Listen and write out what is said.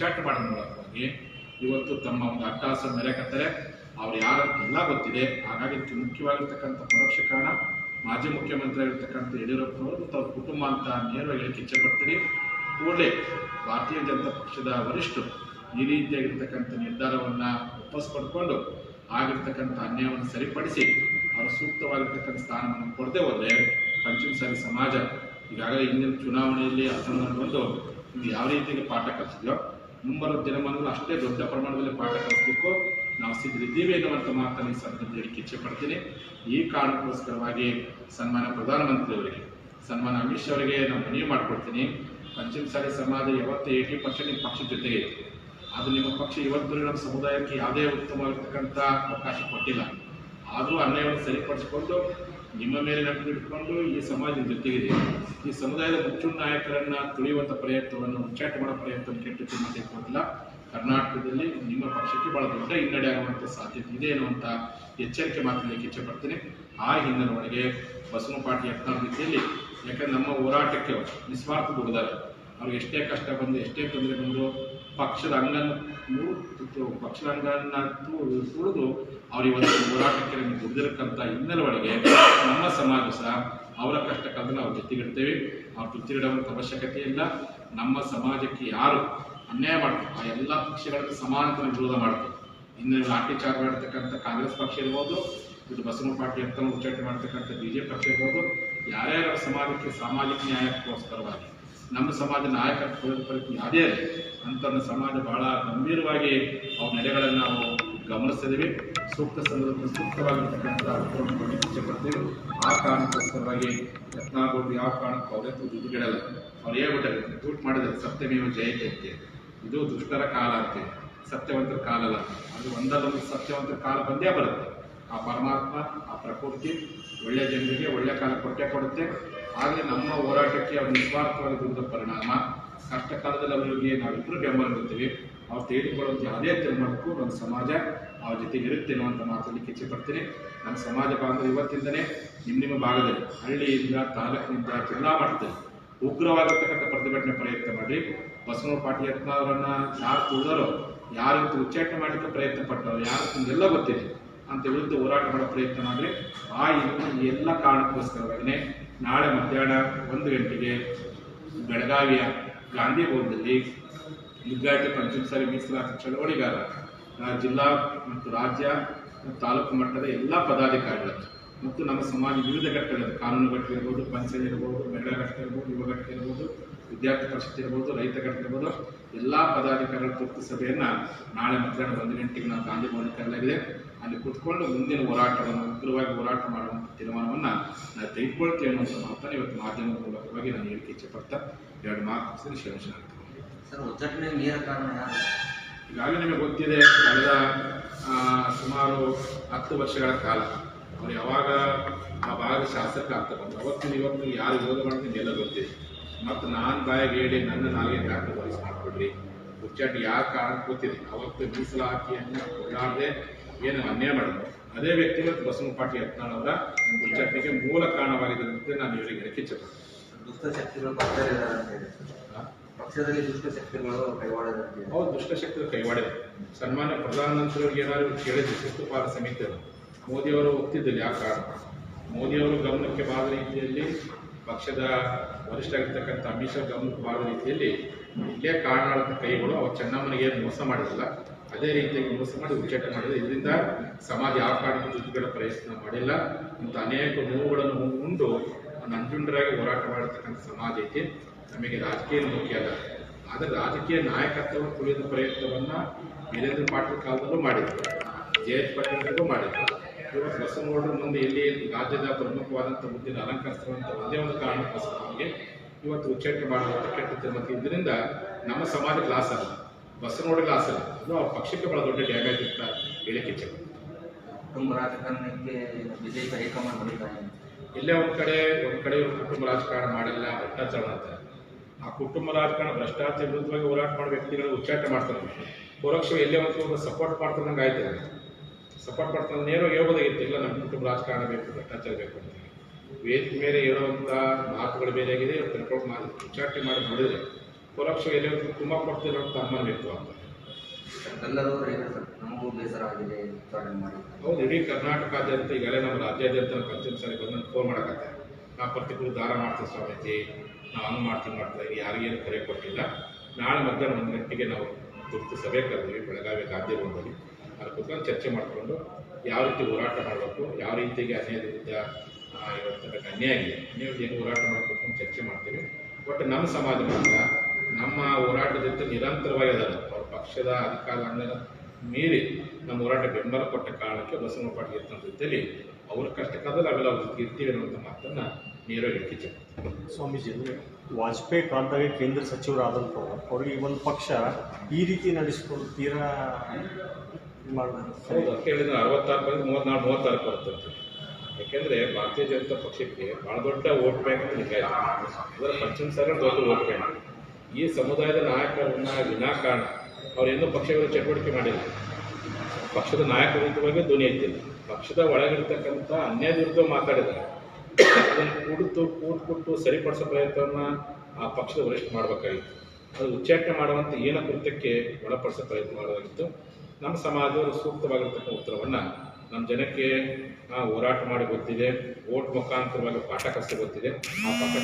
ಮಾಡೋ ಮೂಲಕವಾಗಿ ಇವತ್ತು ತಮ್ಮ ಒಂದು ಅಟ್ಟಹಾಸ ಮೆರೆಕತ್ತಾರೆ ಅವ್ರು ಯಾರಂತ ಎಲ್ಲ ಗೊತ್ತಿದೆ, ಹಾಗಾಗಿ ಮುಖ್ಯವಾಗಿರ್ತಕ್ಕಂಥ ಪರೋಕ್ಷ ಕಾರಣ ಮಾಜಿ ಮುಖ್ಯಮಂತ್ರಿ ಆಗಿರ್ತಕ್ಕಂಥ ಯಡಿಯೂರಪ್ಪನವರು ಮತ್ತು ಅವ್ರ ಕುಟುಂಬ ಅಂತ ನೇರವಾಗಿ ಹೇಳಿಕ್ಕೆ ಇಚ್ಛೆ ಪಡ್ತೀನಿ. ಕೂಡಲೇ ಭಾರತೀಯ ಜನತಾ ಪಕ್ಷದ ವರಿಷ್ಠರು ಈ ರೀತಿಯಾಗಿರ್ತಕ್ಕಂಥ ನಿರ್ಧಾರವನ್ನು ವಾಪಸ್ ಪಡ್ಕೊಂಡು ಆಗಿರ್ತಕ್ಕಂಥ ಅನ್ಯಾಯವನ್ನು ಸರಿಪಡಿಸಿ ಅವರು ಸೂಕ್ತವಾಗಿರ್ತಕ್ಕಂಥ ಸ್ಥಾನವನ್ನು ಕೊಡದೆ ಹೋದರೆ ಪಂಚಮಸಾಲಿ ಸಮಾಜ ಈಗಾಗಲೇ ಹಿಂದಿನ ಚುನಾವಣೆಯಲ್ಲಿ ಅಸಮಾಧಾನಗೊಂಡು ಇದು ಯಾವ ರೀತಿಯಲ್ಲಿ ಪಾಠ ಕಲಿಸಿದ್ಯೋ ಮುಂಬರುವ ದಿನಮಾನಗಳು ಅಷ್ಟೇ ದೊಡ್ಡ ಪ್ರಮಾಣದಲ್ಲಿ ಪಾಠ ಕಲಿಸಬೇಕು. ನಾವು ಸಿದ್ಧರಿದ್ದೀವಿ ಎನ್ನುವಂಥ ಮಾತನ್ನು ಈ ಸಂದರ್ಭದಲ್ಲಿ ಹೇಳಿಕ್ಕೆ ಇಚ್ಛೆ ಪಡ್ತೀನಿ. ಈ ಕಾರಣಕ್ಕೋಸ್ಕರವಾಗಿ ಸನ್ಮಾನ ಪ್ರಧಾನಮಂತ್ರಿಯವರಿಗೆ, ಸನ್ಮಾನ ಅಮಿತ್ ಅವರಿಗೆ ನಾನು ಮನವಿ ಮಾಡ್ಕೊಡ್ತೀನಿ. ಪಂಚಮಸಾಲಿ ಸಮಾಜ ಯಾವತ್ತು ಏಯ್ಟಿ ಪರ್ಸೆಂಟ್ ನಿಮ್ಮ ಪಕ್ಷದ ಜೊತೆಗೆ ಅದು ನಿಮ್ಮ ಪಕ್ಷ ಇವತ್ತು ನಮ್ಮ ಸಮುದಾಯಕ್ಕೆ ಯಾವುದೇ ಉತ್ತಮವಾಗಿರ್ತಕ್ಕಂಥ ಅವಕಾಶ ಕೊಟ್ಟಿಲ್ಲ. ಆದರೂ ಅನ್ಯಾಯವನ್ನು ಸರಿಪಡಿಸಿಕೊಂಡು, ನಿಮ್ಮ ಮೇಲೆ ನಂಬಿಕೆ ಇಟ್ಕೊಂಡು ಈ ಸಮಾಜದ ಜೊತೆಗಿದೆ ಈ ಸಮುದಾಯದ ಮುಚ್ಚು ನಾಯಕರನ್ನ ತುಳಿಯುವಂಥ ಪ್ರಯತ್ನವನ್ನು ಉಚ್ಚಾಟ ಮಾಡೋ ಪ್ರಯತ್ನವನ್ನು ಚಿಂತೆ ಕೊಟ್ಟಿಲ್ಲ ಕರ್ನಾಟಕದಲ್ಲಿ ನಿಮ್ಮ ಪಕ್ಷಕ್ಕೆ ಬಹಳ ದೊಡ್ಡ ಹಿನ್ನಡೆ ಆಗುವಂಥ ಸಾಧ್ಯತೆ ಇದೆ ಅನ್ನುವಂಥ ಎಚ್ಚರಿಕೆ ಮಾತನಾಡಲಿಕ್ಕೆ ಇಚ್ಛೆ ಪಡ್ತೀನಿ. ಆ ಹಿನ್ನೆಲೆ ಒಳಗೆ ಬಸವ ಪಾರ್ಟಿ ಯತ್ನಾಳ ರೀತಿಯಲ್ಲಿ, ಯಾಕಂದ್ರೆ ನಮ್ಮ ಹೋರಾಟಕ್ಕೆ ನಿಸ್ವಾರ್ಥ ದುಡಿದಾರೆ. ಅವ್ರಿಗೆ ಎಷ್ಟೇ ಕಷ್ಟ ಬಂದು, ಎಷ್ಟೇ ತೊಂದರೆ ಬಂದು ಪಕ್ಷದ ಮುರಿದು ಪಕ್ಷದ ಅಂಗನ ತುಳಿದು ಅವ್ರು ಇವತ್ತು ಹೋರಾಟಕ್ಕೆ ನಮಗೆ ದುಡಿದಿರಕ್ಕಂಥ ಹಿನ್ನೆಲೆ ಒಳಗೆ ನಮ್ಮ ಸಮಾಜ ಸಹ ಅವರ ಕಷ್ಟ ಕಾಲದಲ್ಲಿ ನಾವು ಜೊತೆಗಿಡ್ತೇವೆ ಅವ್ರು ಜೊತೆಗಿಡುವಂಥ ಅವಶ್ಯಕತೆ ಇಲ್ಲ. ನಮ್ಮ ಸಮಾಜಕ್ಕೆ ಯಾರು ಅನ್ಯಾಯ ಮಾಡ್ತಾರೆ ಆ ಎಲ್ಲ ಪಕ್ಷಗಳನ್ನು ಸಮಾನತನ ವಿರೋಧ ಮಾಡ್ತಾರೆ ಇನ್ನು ಲಾಠಿ ಚಾರ್ಜ್ ಮಾಡ್ತಕ್ಕಂಥ ಕಾಂಗ್ರೆಸ್ ಪಕ್ಷ ಇರ್ಬೋದು, ಇದು ಬಸವನ ಪಾರ್ಟಿ ಅಂತ ಉಚ್ಚಾಟನೆ ಮಾಡ್ತಕ್ಕಂಥ ಬಿ ಜೆ ಪಕ್ಷ ಇರ್ಬೋದು, ಯಾರ್ಯಾರ ಸಮಾಜಕ್ಕೆ ಸಾಮಾಜಿಕ ನ್ಯಾಯಕ್ಕೋಸ್ಕರವಾಗಿ ನಮ್ಮ ಸಮಾಜ ನಾಯಕತ್ವದ ಪರಿಸ್ಥಿತಿ ಯಾವುದೇ ಅಂಥವ್ರನ್ನ ಸಮಾಜ ಬಹಳ ಗಂಭೀರವಾಗಿ ಅವ್ರ ನಡೆಗಳನ್ನು ನಾವು ಗಮನಿಸ್ತಿದ್ದೀವಿ. ಸೂಕ್ತ ಸಂದರ್ಭದಲ್ಲಿ ಸೂಕ್ತವಾಗಿರ್ತಕ್ಕಂಥ ಇಚ್ಛೆ ಆ ಕಾರಣಕ್ಕೋಸ್ಕರವಾಗಿ ಯತ್ನಾಗೋಡು ಯಾವ ಕಾರಣಕ್ಕೂ ಅವರೇ ದುಡ್ಡುಗಿಡಲ್ಲ ಅವ್ರು ಹೇಳ್ಬಿಟ್ಟಾರೆ ಟ್ವೀಟ್ ಮಾಡಿದ್ರೆ ಸತ್ಯಮೇವ ಜಯತೆ ಅಂತೆ ಇದು ದುಷ್ಟರ ಕಾಲ ಅಂತೆ. ಸತ್ಯವಂತರ ಕಾಲ ಅಲ್ಲ. ಅದು ಒಂದಲ್ಲೊಂದು ಸತ್ಯವಂತರ ಕಾಲ ಬಂದೇ ಬರುತ್ತೆ. ಆ ಪರಮಾತ್ಮ, ಆ ಪ್ರಕೃತಿ ಒಳ್ಳೆ ಜನರಿಗೆ ಒಳ್ಳೆ ಕಾಲ ಕೊಟ್ಟೆ ಕೊಡುತ್ತೆ. ಆಗಲೇ ನಮ್ಮ ಹೋರಾಟಕ್ಕೆ ಅವರು ನಿಸ್ವಾರ್ಥವಾಗಿ ದುಡಿದ ಪರಿಣಾಮ. ಕಷ್ಟ ಕಾಲದಲ್ಲಿ ಅವರಿಗೆ ನಾವಿಬ್ಬರು ಬೆಂಬಲ ಇರ್ತೀವಿ ಅವ್ರು ತೆಗೆದುಕೊಳ್ಳುವಂಥ ಯಾವುದೇ ತೀರ್ಮಾನಕ್ಕೂ ನಮ್ಮ ಸಮಾಜ ಅವ್ರ ಜೊತೆ ಇರುತ್ತೆ ಅನ್ನುವಂಥ ಮಾತಲ್ಲಿ ಇಚ್ಛೆ ಪಡ್ತೀನಿ. ನಮ್ಮ ಸಮಾಜ ಬಾಂಧವರು ಇವತ್ತಿಂದನೇ ನಿಮ್ಮ ನಿಮ್ಮ ಭಾಗದಲ್ಲಿ, ಹಳ್ಳಿಯಿಂದ ತಾಲೂಕಿನಿಂದ ಜಿಲ್ಲಾ ಮಟ್ಟದಲ್ಲಿ ಉಗ್ರವಾಗಿರ್ತಕ್ಕಂಥ ಪ್ರತಿಭಟನೆ ಪ್ರಯತ್ನ ಮಾಡಿ ಬಸವ ಪಾಟೀಲ್ ಯತ್ನ ಅವರನ್ನ ಯಾರು ತುಳಿದರೋ, ಯಾರು ಉಚ್ಚಾಟನೆ ಮಾಡಲಿಕ್ಕೆ ಪ್ರಯತ್ನ ಪಟ್ಟರೋ, ಯಾರು ಎಲ್ಲ ಗೊತ್ತಿದೆ. ಅಂತ ವಿರುದ್ಧ ಹೋರಾಟ ಮಾಡೋ ಪ್ರಯತ್ನ ಮಾಡಿದ್ರೆ ಆ ಎಲ್ಲ ಕಾರಣಕ್ಕೋಸ್ಕರವಾಗಿ ನಾಳೆ ಮಧ್ಯಾಹ್ನ ಒಂದು ಗಂಟೆಗೆ ಬೆಳಗಾವಿಯ ಗಾಂಧಿ ಭವನದಲ್ಲಿ ಲಿಂಗಾಯತ ಪಂಚಮಸಾಲಿ ಮೀಸಲಾತಿ ಚಳವಳಿಗಾರ ಜಿಲ್ಲಾ ಮತ್ತು ರಾಜ್ಯ ಮತ್ತು ತಾಲೂಕು ಮಟ್ಟದ ಎಲ್ಲ ಪದಾಧಿಕಾರಿಗಳು ಮತ್ತು ನಮ್ಮ ಸಮಾಜ ವಿವಿಧ ಘಟ್ಟಗಳು ಕಾನೂನು ಘಟಕ ಇರ್ಬೋದು, ಪಂಚಾಯತ್ ಇರ್ಬೋದು ಮಹಿಳಾ ಘಟಕ ಇರ್ಬೋದು, ಯುವ ಘಟಕ ಇರ್ಬೋದು ವಿದ್ಯಾರ್ಥಿ ಪರಿಷತ್ ಇರ್ಬೋದು ರೈತ ಘಟಕ ಇರ್ಬೋದು ಎಲ್ಲ ಪದಾಧಿಕಾರಿಗಳ ತುರ್ತು ಸಭೆಯನ್ನು ನಾಳೆ ಮಧ್ಯಾಹ್ನ ಒಂದು ಗಂಟೆಗೆ ನಾವು ಗಾಂಧಿ ಭವನ ಕರೆಯಲಾಗಿದೆ ಅಲ್ಲಿ ಕೂತ್ಕೊಂಡು ಮುಂದಿನ ಹೋರಾಟವನ್ನು ಉಗ್ರವಾಗಿ ಹೋರಾಟ ಮಾಡುವಂಥ ತೀರ್ಮಾನವನ್ನು ನಾವು ತೆಗೆದುಕೊಳ್ತೇವೆ ಅನ್ನುವಂಥ ಮಾತನ್ನು ಇವತ್ತು ಮಾಧ್ಯಮದ ಮೂಲಕವಾಗಿ ನಾನು ಹೇಳಿಕೆ ಇಚ್ಛೆ ಪಡ್ತಾ ಎರಡು ಮಾತು ಶ್ರಮಿಸ ಸರ್ ಉಚ್ಚಾಟನೆ ನೇರ ಕಾರಣ ಯಾರು? ಈಗಾಗಲೇ ನಿಮಗೆ ಗೊತ್ತಿದೆ ಕಳೆದ ಸುಮಾರು ಹತ್ತು ವರ್ಷಗಳ ಕಾಲ ಅವ್ರು ಯಾವಾಗ ಆ ಭಾಗದ ಶಾಸಕ ಆಗ್ತಾ ಬಂದರು. ಅವತ್ತಿನ ಇವತ್ತು ಯಾರು ವಿರೋಧ ಮಾಡ್ತೀನಿ ಎಲ್ಲ ಗೊತ್ತಿದೆ ಮತ್ತು ನಾನು ಬಾಯಿಗೆ ಹೇಳಿ ನನ್ನ ನಾವೇ ಡಾಕ್ಟರ್ ವಹಿಸಿ ಮಾಡ್ಕೊಡ್ರಿ. ಉಚ್ಚಾಟ ಯಾಕೆ ಕಾರಣ ಗೊತ್ತಿದೆ ಅವತ್ತು ಮೀಸಲಾತಿಯನ್ನು ಕೊಡಲಾರದೆ ಏನು ಅನ್ಯಾಯ ಮಾಡಿದ್ರು ಅದೇ ವ್ಯಕ್ತಿ ಮತ್ತು ಬಸವ ಪಾಟೀಲ್ ಯತ್ನಾಳ್ ಅವರ ಉಚ್ಚಾಟನೆಗೆ ಮೂಲ ಕಾರಣವಾಗಿದೆ ಅಂತ ನಾನು ಇವರಿಗೆ ಹೇಳಕ್ಕೆ ಇಚ್ಛೆಪಡ್ತೀನಿ ದುಷ್ಟ ಶಕ್ತಿಗಳು ಪಕ್ಷದಲ್ಲಿದ್ದಾರೆ ಅಂತ ಹೇಳಿ. ಆ? ಪಕ್ಷದಲ್ಲಿ ದುಷ್ಟ ಶಕ್ತಿಗಳು ಕೈವಾಡದ ಅಂತ ದುಷ್ಟ ಹೌದು ದುಷ್ಟಶಕ್ತಿ ಕೈವಾಡಿದೆ. ಸನ್ಮಾನ್ಯ ಪ್ರಧಾನಮಂತ್ರಿಯವರಿಗೆ ಏನಾದ್ರು ಕೇಳಿದ್ರು ಶಿಸ್ತುಪಾಲ ಸಮಿತಿ ಅವರು ಮೋದಿಯವರು ಒಪ್ತಿದ್ದಿಲ್ಲ ಯಾವ ಕಾರಣ? ಮೋದಿಯವರು ಗಮನಕ್ಕೆ ಬಾದ ರೀತಿಯಲ್ಲಿ ಪಕ್ಷದ ವರಿಷ್ಠ ಆಗಿರ್ತಕ್ಕಂಥ ಅಮಿತ್ ಶಾ ಗಮನಕ್ಕೆ ಬಾರದ ರೀತಿಯಲ್ಲಿ ಇಲ್ಲೇ ಕಾರಣದ ಕೈಗಳು ಅವ್ರು ಚೆನ್ನಮ್ಮನಿಗೆ ಏನು ಮೋಸ ಮಾಡಿರಲ್ಲ ಅದೇ ರೀತಿಯಾಗಿ ಮೋಸ ಮಾಡಿ ಉಚ್ಚಾಟ ಮಾಡಿದ್ರು. ಇದರಿಂದ ಸಮಾಜ ಯಾವ ಕಾರಣಕ್ಕೂ ದುಡ್ಡುಗಳ ಪ್ರಯತ್ನ ಮಾಡಿಲ್ಲ. ಇಂಥ ಅನೇಕ ನೋವುಗಳನ್ನು ಉಂಡು ನಂಜುಂಡರಾಗಿ ಹೋರಾಟ ಮಾಡಿರ್ತಕ್ಕಂಥ ಸಮಾಜ ಐತಿ. ನಮಗೆ ರಾಜಕೀಯ ಮುಖ್ಯ ಅಲ್ಲ ಆದರೆ ರಾಜಕೀಯ ನಾಯಕತ್ವ ತುಳಿದ ಪ್ರಯತ್ನವನ್ನು ವೀರೇಂದ್ರ ಪಾಟೀಲ್ ಕಾಲದಲ್ಲೂ ಮಾಡಿದ್ರು. ಜೆ ಎಚ್ ಪಾಟೀಲ್ ಮಾಡಿದ್ರು. ಇವತ್ತು ಬಸವನಗೌಡರ ಮುಂದೆ ಇಲ್ಲಿ ರಾಜ್ಯದ ಪ್ರಮುಖವಾದಂಥ ಮುಂದಿನ ಅಲಂಕರಿಸುವಂಥ ಒಂದೇ ಒಂದು ಕಾರಣಕ್ಕೋಸ್ಕರವಾಗಿ ಇವತ್ತು ಉಚ್ಚಾಟನೆ ಮಾಡುವಂಥ ಕೆಟ್ಟ ಮತ್ತು ಇದರಿಂದ ನಮ್ಮ ಸಮಾಜಕ್ಕೆ ಲಾಸ್ ಅಲ್ಲ. ಬಸವನಗೌಡರಿಗೆ ಲಾಸ್ ಅಲ್ಲ. ಅದು ಆ ಪಕ್ಷಕ್ಕೆ ಬಹಳ ದೊಡ್ಡ ಡ್ಯಾಮೇಜ್ ಅಂತ ಹೇಳಿಕೆ ಪಡ್ತೀನಿ. ಕುಟುಂಬ ರಾಜಕಾರಣಕ್ಕೆ ಬಿಜೆಪಿ ಹೈಕಮಾಂಡ್ ಮಾಡಿದ್ದಾರೆ ಎಲ್ಲೇ ಒಂದು ಕಡೆ ಒಂದು ಕಡೆ ಇವರು ಕುಟುಂಬ ರಾಜಕಾರಣ ಮಾಡಿಲ್ಲ ಭ್ರಷ್ಟಾಚಾರ ಅಂತ ಆ ಕುಟುಂಬ ರಾಜಕಾರಣ ಭ್ರಷ್ಟಾಚಾರ ವಿರುದ್ಧವಾಗಿ ಹೋರಾಟ ಮಾಡೋ ವ್ಯಕ್ತಿಗಳು ಉಚ್ಚಾಟ ಮಾಡ್ತಾರೆ. ಪರೋಕ್ಷ ಎಲ್ಲೇ ಒಂದು ಸಪೋರ್ಟ್ ಮಾಡ್ತಾರಂಗೆ ಆಯ್ತು. ಸಪೋರ್ಟ್ ಮಾಡ್ತಾರೆ ನೇರವಾಗಿ ಹೇಳ್ಬೋದಾಗಿತ್ತು ಇಲ್ಲ ನಮ್ಮ ಕುಟುಂಬ ರಾಜಕಾರಣ ಬೇಕು ಭ್ರಷ್ಟಾಚಾರ ಬೇಕು ಅಂತ ವೇದಿಕೆ ಮೇಲೆ ಇರೋವಂಥ ಮಾತುಗಳು ಬೇರೆ ಆಗಿದೆ ಇವತ್ತು ತಿಳ್ಕೊಂಡು ಮಾಡಿ ವಿಚಾರಣೆ ಮಾಡಿ ನೋಡಿದರೆ ಪರೋಕ್ಷ ಎಲ್ಲಿ ತುಂಬ ಕೊಡ್ತಿರೋ ಬೇಕು ಅಂತ. ನಮಗೂ ಬೇಸರ ಆಗಿದೆ ಉಚ್ಚಾಟನೆ ಮಾಡಿ. ಹೌದು ಇಡೀ ಕರ್ನಾಟಕಾದ್ಯಂತ ಈಗಲೇ ನಮ್ಮ ರಾಜ್ಯಾದ್ಯಂತ ಪಂಚಾಯತ್ ಸಾರಿ ಬಂದು ಫೋನ್ ಮಾಡಕತ್ತೆ. ನಾವು ಪರ್ಟಿಕ್ಯುಲರ್ ದಾರ ಮಾಡ್ತೀವಿ ಸ್ವಾಮೀಜಿ ನಾವು ಹಂಗೆ ಮಾಡ್ತೀವಿ ಮಾಡ್ತೀವಿ ಯಾರಿಗೇನು ಕರೆ ಕೊಟ್ಟಿಲ್ಲ. ನಾಳೆ ಮಧ್ಯಾಹ್ನ ಒಂದು ಗಂಟೆಗೆ ನಾವು ತುರ್ತು ಸಭೆ ಕರೆದೀವಿ ಬೆಳಗಾವಿ ಗಾಂಧಿ ಭವನದಲ್ಲಿ ಕುತ್ಕೊಂಡು ಚರ್ಚೆ ಮಾಡಿಕೊಂಡು ಯಾವ ರೀತಿ ಹೋರಾಟ ಮಾಡಬೇಕು, ಯಾವ ರೀತಿಗೆ ಅನ್ಯಾಯದ ವಿರುದ್ಧ ಇರತಕ್ಕಂಥ ಇವತ್ತು ಅನ್ಯಾಯ ಏನು ಹೋರಾಟ ಮಾಡಬೇಕು ಅಂತ ಚರ್ಚೆ ಮಾಡ್ತೀವಿ. ಬಟ್ ನಮ್ಮ ಸಮಾಜ ನಮ್ಮ ಜೊತೆ ನಿರಂತರವಾಗಿ ಅದಾರ. ಅವ್ರ ಪಕ್ಷದ ಅಧಿಕಾರ ಮೀರಿ ನಮ್ಮ ಹೋರಾಟ ಬೆಂಬಲ ಕೊಟ್ಟ ಕಾರಣಕ್ಕೆ ಬಸವನ ಪಾಟೀಲ್ ಇರ್ತಕ್ಕಂಥ ಜೊತೆಲಿ ಅವ್ರ ಕಷ್ಟಕ್ಕಾದ್ರೆ ನಾವೆಲ್ಲ ಅವ್ರ ಕೀರ್ತಿ ಇರ್ತೀವಿ ಅನ್ನುವಂಥ ಮಾತನ್ನು ನೇರವಾಗಿ ಇಚ್ಛೆ ಸ್ವಾಮೀಜಿ ವಾಜಪೇಯಿ ಕಾಲದಾಗ ಕೇಂದ್ರ ಸಚಿವರಾದಂಥವ್ರು, ಅವ್ರಿಗೆ ಒಂದು ಪಕ್ಷ ಈ ರೀತಿ ನಡೆಸ್ಕೊಂಡು ತೀರಾ ಹೇಳಿದ್ರೆ ಅರವತ್ತಾರು ಬಂದು ಮೂವತ್ನಾಲ್ಕು ಮೂವತ್ತಾರು ಬರುತ್ತೆ ಯಾಕೆಂದ್ರೆ ಭಾರತೀಯ ಜನತಾ ಪಕ್ಷಕ್ಕೆ ಭಾಳ ದೊಡ್ಡ ವೋಟ್ ಬ್ಯಾಂಕ್ ಲಿಂಗಾಯತ ಅದರ ಪಂಚಮ ಸಾಗರ ದೊಡ್ಡ ವೋಟ್ ಬ್ಯಾಂಕ್. ಈ ಸಮುದಾಯದ ನಾಯಕರನ್ನ ವಿನಾಕಾರಣ ಅವರೇನು ಪಕ್ಷಗಳ ಚಟುವಟಿಕೆ ಮಾಡಿಲ್ಲ. ಪಕ್ಷದ ನಾಯಕರ ಬಗ್ಗೆ ಧ್ವನಿ ಎತ್ತಿಲ್ಲ ಪಕ್ಷದ ಒಳಗಿರ್ತಕ್ಕಂಥ ಅನ್ಯಾಯ ವಿರುದ್ಧ ಮಾತಾಡಿದ್ದಾರೆ. ಅದನ್ನು ಕೂಡಿತು ಕೂತ್ಬಿಟ್ಟು ಸರಿಪಡಿಸೋ ಪ್ರಯತ್ನವನ್ನು ಆ ಪಕ್ಷದ ವರಿಷ್ಠ ಮಾಡಬೇಕಾಗಿತ್ತು. ಅದು ಉಚ್ಚಾಟನೆ ಮಾಡುವಂಥ ಏನ ಕೃತ್ಯಕ್ಕೆ ಒಳಪಡಿಸೋ ಪ್ರಯತ್ನ ಮಾಡಬೇಕಾಗಿತ್ತು ನಮ್ಮ ಸಮಾಜದವರು ಸೂಕ್ತವಾಗಿರ್ತಕ್ಕಂಥ ಉತ್ತರವನ್ನು ನಮ್ಮ ಜನಕ್ಕೆ ಹೋರಾಟ ಮಾಡಿ ಗೊತ್ತಿದೆ, ಓಟ್ ಮುಖಾಂತರವಾಗಿ ಪಾಠ ಕಷ್ಟ ಗೊತ್ತಿದೆ, ಆ ಪಾಠ